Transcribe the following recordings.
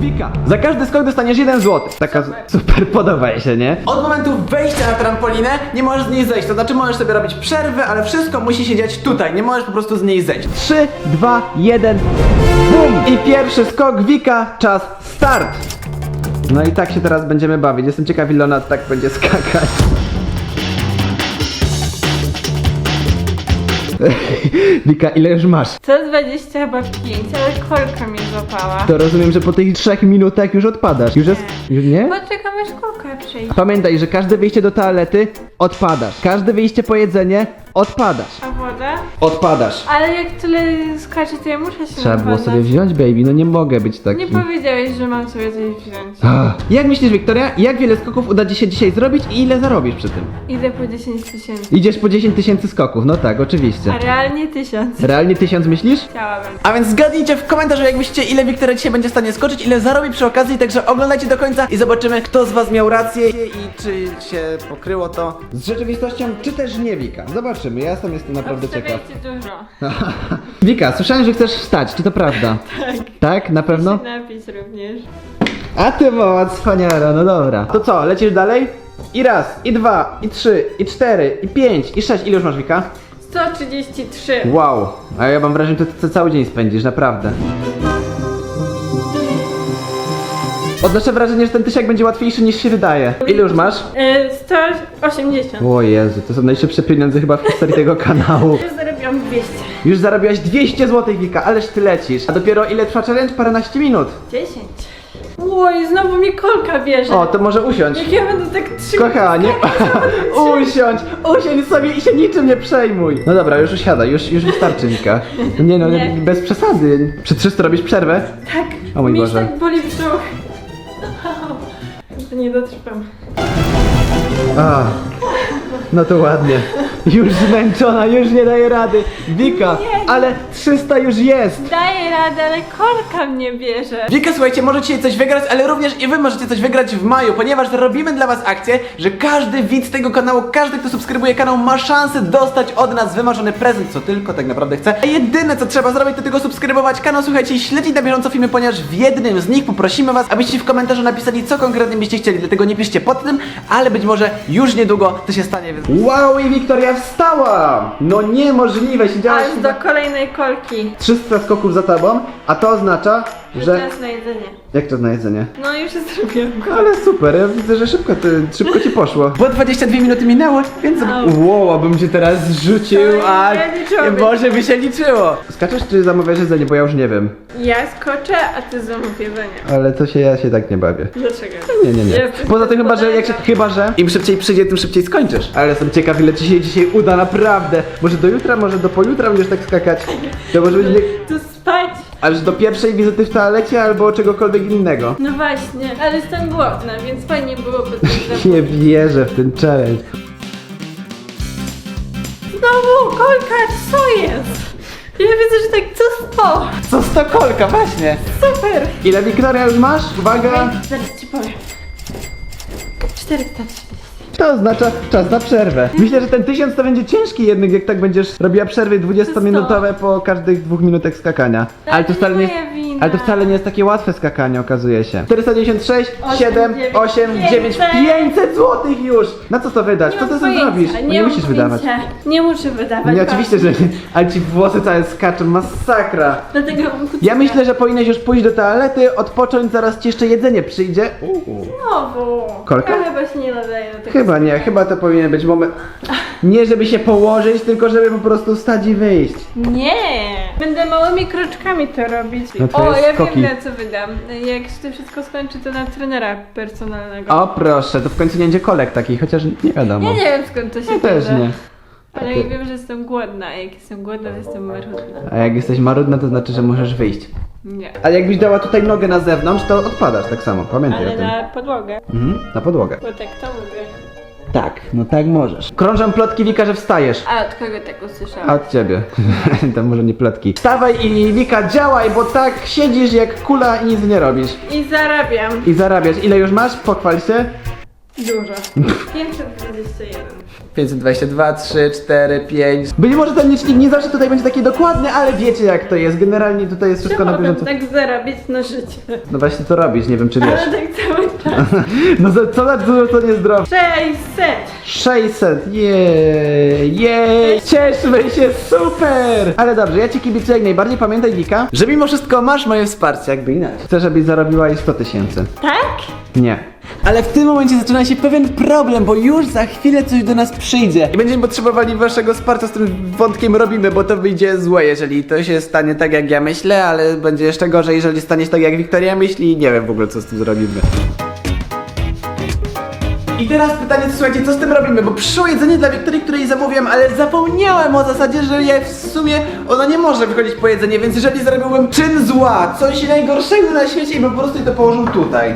Wika, za każdy skok dostaniesz 1 zł. Taka super. super, podoba się, nie? Od momentu wejścia na trampolinę nie możesz z niej zejść. To znaczy możesz sobie robić przerwy, ale wszystko musi się dziać tutaj. Nie możesz po prostu z niej zejść. 3, 2, 1, bum! I pierwszy skok Wika, czas start! No i tak się teraz będziemy bawić. Jestem ciekaw, ile ona tak będzie skakać. Wika, ile już masz? 120 chyba 5, ale kolka mnie złapała. To rozumiem, że po tych trzech minutach już odpadasz. Już jest. Już nie? Poczekam aż kolka przyjdzie. Pamiętaj, że każde wyjście do toalety odpadasz. Każde wyjście po jedzenie odpadasz. A woda? Odpadasz. Ale jak tyle skacze, to ja muszę się Trzeba było sobie wziąć, baby. No nie mogę być taki. Nie powiedziałeś, że mam sobie coś wziąć. Ach. Jak myślisz, Wiktoria, jak wiele skoków uda ci się dzisiaj zrobić i ile zarobisz przy tym? Idę po 10 tysięcy. Idziesz po 10 tysięcy skoków, no tak, oczywiście. A realnie 1000. Realnie tysiąc myślisz? Chciałabym. A więc zgadnijcie w komentarzu, jak myślicie, ile Wiktoria dzisiaj będzie w stanie skoczyć, ile zarobi przy okazji, także oglądajcie do końca i zobaczymy, kto z was miał rację i czy się pokryło to z rzeczywistością, czy też nie, Wika. Zobaczymy, ja sam jestem naprawdę ciekaw. Obstawiajcie dużo. Wika, słyszałem, że chcesz wstać, czy to prawda? Tak. Tak, na pewno? Się napić również. A ty mała cwaniara, no dobra. To co, lecisz dalej? I raz, i dwa, i trzy, i cztery, i pięć, i sześć. Ile już masz, Wika? 133. Wow, a ja mam wrażenie, że ty to cały dzień spędzisz, naprawdę. Odnoszę wrażenie, że ten tysiak będzie łatwiejszy niż się wydaje. Ile już masz? E, 180. O Jezu, to są najszybsze pieniądze chyba w historii tego kanału. Już zarobiłam 200. Już zarabiałaś 200 zł, Wika, ależ ty lecisz. A dopiero ile trwa challenge? Paręnaście minut. 10. Oj, znowu mi kolka bierze. O, to może usiądź. Jak ja będę tak trzy... Kochanie, usiądź, usiądź sobie i się niczym nie przejmuj. No dobra, już usiadaj, już, już wystarczy, Wika. Nie no, Nie. bez przesady. Przed 300 robisz przerwę? Tak. O mój Boże. tak boli brzuch. Nie dotrwam. A, no to ładnie. Już zmęczona, już nie daje rady. Wika. Ale 300 już jest. Daję radę, ale kolka mnie bierze. Wika, słuchajcie, możecie coś wygrać, ale również i wy możecie coś wygrać w maju, ponieważ robimy dla was akcję, że każdy widz tego kanału, każdy, kto subskrybuje kanał, ma szansę dostać od nas wymarzony prezent, co tylko tak naprawdę chce. A jedyne, co trzeba zrobić, to tylko subskrybować kanał, słuchajcie, i śledzić na bieżąco filmy, ponieważ w jednym z nich poprosimy was, abyście w komentarzu napisali, co konkretnie byście chcieli, dlatego nie piszcie pod tym, ale być może już niedługo to się stanie. Wow, i Wiktoria wstała! No niemożliwe, siedziałaś Aż do kolejnej kolki. 300 skoków za tobą, a to oznacza, Że... że... Czas na jedzenie. Jak to na jedzenie? No już się zrobiłam Ale super, ja widzę, że szybko, ty, szybko ci poszło. Bo 22 minuty minęło, więc Au. wow, abym cię teraz zrzucił, To a nie może by się liczyło. Skaczesz czy zamawiasz jedzenie, bo ja już nie wiem. Ja skoczę, a ty zamów jedzenie. Ale to się, ja się tak nie bawię. Dlaczego? Nie, nie, nie. Jesteś Poza tym chyba, że jak się, chyba, że im szybciej przyjdzie, tym szybciej skończysz. Ale jestem ciekaw, ile ci się dzisiaj uda, naprawdę. Może do jutra, może do pojutra będziesz tak skakać. To może Tu spać. Aż do pierwszej wizyty w toalecie albo czegokolwiek innego. No właśnie, ale jestem głodna, więc fajnie byłoby coś zrobić. Nie wierzę w ten challenge. Znowu kolka, co jest? Ja widzę, że tak co sto. Co stokolka, właśnie. Super. Ile Wiktoria już masz? Uwaga! Zaraz ci powiem. 430. To oznacza czas na przerwę. Myślę, że ten tysiąc to będzie ciężki jednak, jak tak będziesz robiła przerwy 20-minutowe po każdych dwóch minutach skakania. Ale Ale to wcale nie nie, moja wina. ale to wcale nie jest takie łatwe skakanie, okazuje się. 496, Osiem, 7, dziewięć, 8, 9, 500 złotych już! Na co to wydać? Co mam ty sobie pojęcia, zrobisz? Bo nie mam musisz wydawać. Nie muszę wydawać. Nie, oczywiście, że nie. Ale ci włosy całe skaczą, masakra. Dlatego mam. Ja myślę, że powinieneś już pójść do toalety, odpocząć, zaraz ci jeszcze jedzenie przyjdzie. Znowu. Kolka? Ja chyba się nie nadaje do tego. Chyba nie, chyba to powinien być moment. Nie żeby się położyć, tylko żeby po prostu wstać i wyjść. Nie! Będę małymi kroczkami to robić. Twoje o, ja skoki. wiem na co wydam. Jak się to wszystko skończy, to na trenera personalnego. O proszę, to w końcu nie będzie kolek takich, chociaż nie wiadomo. Ja nie wiem skąd to się Ja też bierze. nie. Ale jak wiem, że jestem głodna, a jak jestem głodna, to jestem marudna. A jak jesteś marudna, to znaczy, że możesz wyjść. Nie. A jakbyś dała tutaj nogę na zewnątrz, to odpadasz tak samo, pamiętaj o Ale tym. na podłogę, Mhm, na podłogę. bo tak to mówię. Tak, no tak możesz. Krążą plotki Wika, że wstajesz. A od kogo tak A usłyszałam? od ciebie. to może nie plotki. Wstawaj i Wika, działaj, bo tak siedzisz jak kula i nic nie robisz. I zarabiam I zarabiasz. Ile już masz? Pochwal się. dużo. 521. 522, 3, 4, 5. Być może ten licznik nie zawsze tutaj będzie taki dokładny, ale wiecie jak to jest. Generalnie tutaj jest wszystko na mogę bieżąco. tak zarabiać na życie. No właśnie to robisz, nie wiem czy wiesz. Ale tak. No za co za dużo to niezdrowe. 600! 600, jej, jej, cieszmy się, super! Ale dobrze, ja ci kibicuję jak najbardziej, pamiętaj Wika, że mimo wszystko masz moje wsparcie, jakby inaczej. Chcę, żebyś zarobiła i 100 tysięcy. Tak? Nie. Ale w tym momencie zaczyna się pewien problem, bo już za chwilę coś do nas przyjdzie. I będziemy potrzebowali waszego wsparcia z tym wątkiem robimy, bo to wyjdzie złe, jeżeli to się stanie tak jak ja myślę, ale będzie jeszcze gorzej, jeżeli stanie się tak jak Wiktoria myśli i nie wiem w ogóle co z tym zrobimy. I teraz pytanie, słuchajcie, co z tym robimy? Bo przyszło jedzenie dla Wiktorii, której zamówiłem, ale zapomniałem o zasadzie, że ja w sumie ona nie może wychodzić po jedzenie, więc jeżeli zrobiłbym czyn zła, coś najgorszego na świecie i bym po prostu to położył tutaj.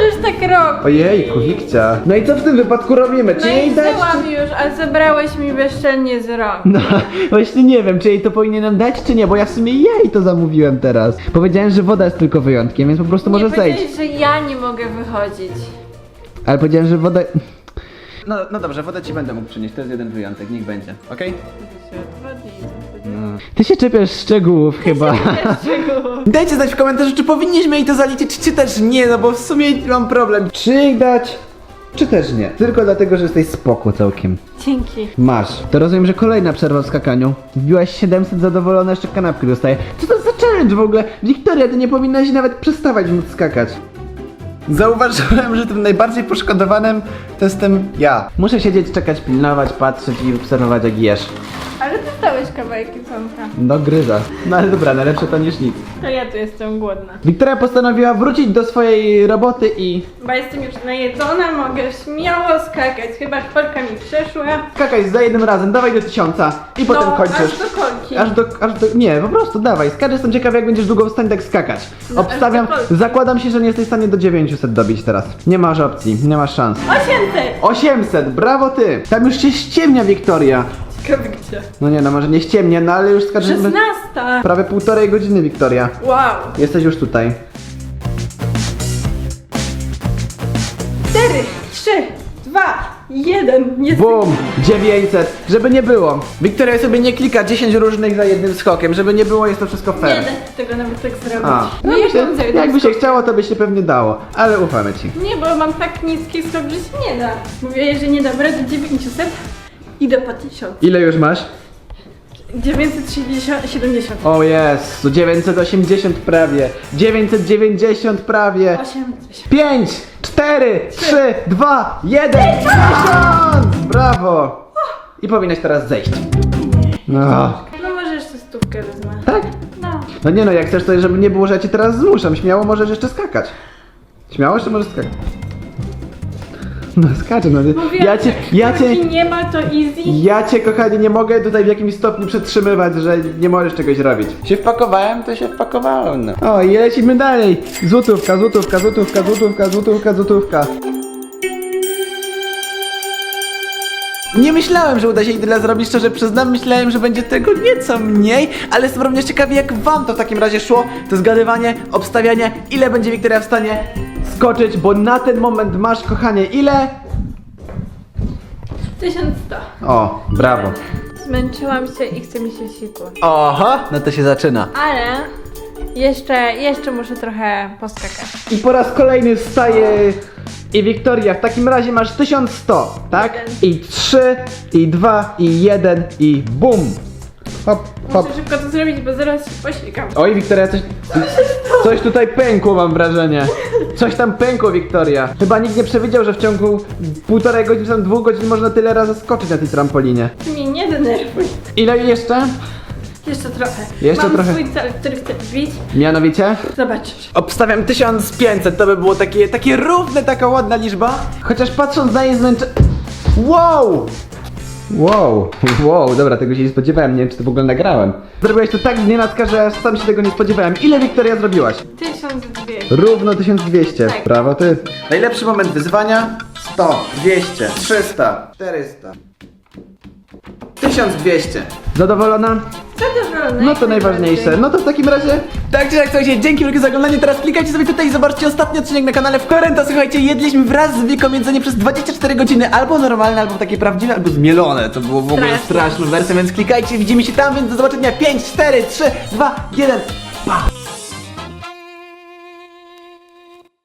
Możesz tak robić. Ojejku, Wikcia. No i co w tym wypadku robimy? Czy No jej i dać? zdjęłam już, a zabrałeś mi bezczelnie z rąk. No, właśnie nie wiem, czy jej to powinienem dać, czy nie, bo ja w sumie jej to zamówiłem teraz. Powiedziałem, że woda jest tylko wyjątkiem, więc po prostu może nie zejść. powiedziałeś, że ja nie mogę wychodzić. Ale powiedziałem, że woda... No, no dobrze, wodę ci będę mógł przynieść, to jest jeden wyjątek, niech będzie, okej? Ty się czepiasz szczegółów chyba. Dajcie znać w komentarzu, czy powinniśmy jej to zaliczyć, czy też nie, no bo w sumie mam problem. Czy jej dać, czy też nie. Tylko dlatego, że jesteś spoko całkiem. Dzięki. Masz. To rozumiem, że kolejna przerwa w skakaniu. Wbiłaś 700 zadowolone, jeszcze kanapki dostaje. Co to za challenge w ogóle? Wiktoria, ty nie powinnaś nawet przestawać móc skakać. Zauważyłem, że tym najbardziej poszkodowanym to jestem ja. Muszę siedzieć, czekać, pilnować, patrzeć i obserwować jak jesz. Ale dostałeś kawałek jedzonka. No gryza. No ale dobra, najlepsze to niż nic. To ja tu jestem głodna. Wiktoria postanowiła wrócić do swojej roboty i... Bo jestem już najedzona, mogę śmiało skakać. Chyba kolka mi przeszła. Skakaj za jednym razem, dawaj do tysiąca i potem no, kończysz. aż do kolki. Aż do, aż do, nie, po prostu dawaj, skacz, jestem ciekaw jak będziesz długo w stanie tak skakać. No, Obstawiam, aż do kolki. zakładam się, że nie jesteś w stanie do 900 dobić teraz. Nie masz opcji, nie masz szans. 800! 800, brawo ty! Tam już się ściemnia Wiktoria. Ciekawe gdzie. No nie no, może nie ściemnia, no ale już skaczesz 16! prawie półtorej godziny Wiktoria. Wow! Jesteś już tutaj. 4, 3, 2, 1. Jest Bum! 900, żeby nie było. Wiktoria sobie nie klika 10 różnych za jednym skokiem, żeby nie było, jest to wszystko Nie fair. da się tego nawet tak zrobić. A, no jak myślę, za jeden jakby się skok? chciało, to by się pewnie dało, ale ufamy ci. Nie, bo mam tak niski skok, że się nie da. Mówię, że nie dam rady 900, idę po 1000. Ile już masz? 960, 70. O jest, 980 prawie, 990 prawie. 80. 5, 4, 3, 2, 1, 1000! Brawo! I powinnaś teraz zejść. No. No może jeszcze stówkę wezmę. Tak? No. No nie no, jak chcesz to, żeby nie było, że ja cię teraz zmuszam, śmiało możesz jeszcze skakać. Śmiało jeszcze możesz skakać. No skaczę, no. Mówię, Ja cię, ja cię, Jeśli nie ma to easy. ja cię kochanie nie mogę tutaj w jakimś stopniu przetrzymywać, że nie możesz czegoś robić. Się wpakowałem, to się wpakowałem, no. O i lecimy dalej. Złotówka, złotówka, złotówka, złotówka, złotówka, złotówka. Nie myślałem, że uda się jej tyle zrobić, szczerze przyznam, myślałem, że będzie tego nieco mniej, ale jestem również ciekawy, jak wam to w takim razie szło, to zgadywanie, obstawianie, ile będzie Wiktoria w stanie skoczyć, bo na ten moment masz, kochanie, ile? 1100. O, brawo. Zmęczyłam się i chce mi się sikło. Oho, no to się zaczyna. Ale jeszcze, jeszcze muszę trochę poskakać. I po raz kolejny wstaje i Wiktoria, w takim razie masz 1100, tak? I 3, i 2, i 1, i bum! Hop, hop. Muszę szybko to zrobić, bo zaraz się posikam. Oj, Wiktoria, coś, coś tutaj pękło, mam wrażenie. Coś tam pękło, Wiktoria. Chyba nikt nie przewidział, że w ciągu półtorej godziny, czy tam dwóch godzin można tyle razy skoczyć na tej trampolinie. Ty mnie nie denerwuj. Ile jeszcze? Jeszcze trochę. Jeszcze Mam trochę. swój cel, który chcę wbić. Mianowicie? Zobaczysz. Obstawiam 1500, to by było takie, takie równe, taka ładna liczba. Chociaż patrząc na jej zmęcze... Wow! Wow, wow, dobra, tego się nie spodziewałem, nie wiem czy to w ogóle nagrałem. Zrobiłaś to tak znienacka, że aż sam się tego nie spodziewałem. Ile Wiktoria zrobiłaś? 1200. Równo 1200, Tak. brawo ty. Najlepszy moment wyzwania? 100, 200, 300, 400. 1000 1200. Zadowolona? Zadowolona. No to najważniejsze. No to w takim razie. Tak czy jak słuchajcie, dzięki wielkie za oglądanie. Teraz klikajcie sobie tutaj i zobaczcie ostatni odcinek na kanale w Korento. Słuchajcie, jedliśmy wraz z Wiką jedzenie przez 24 godziny, albo normalne, albo takie prawdziwe, albo zmielone. To było w ogóle Straszne. straszna wersja, więc klikajcie, widzimy się tam, więc do zobaczenia. 5, 4, 3, 2, 1.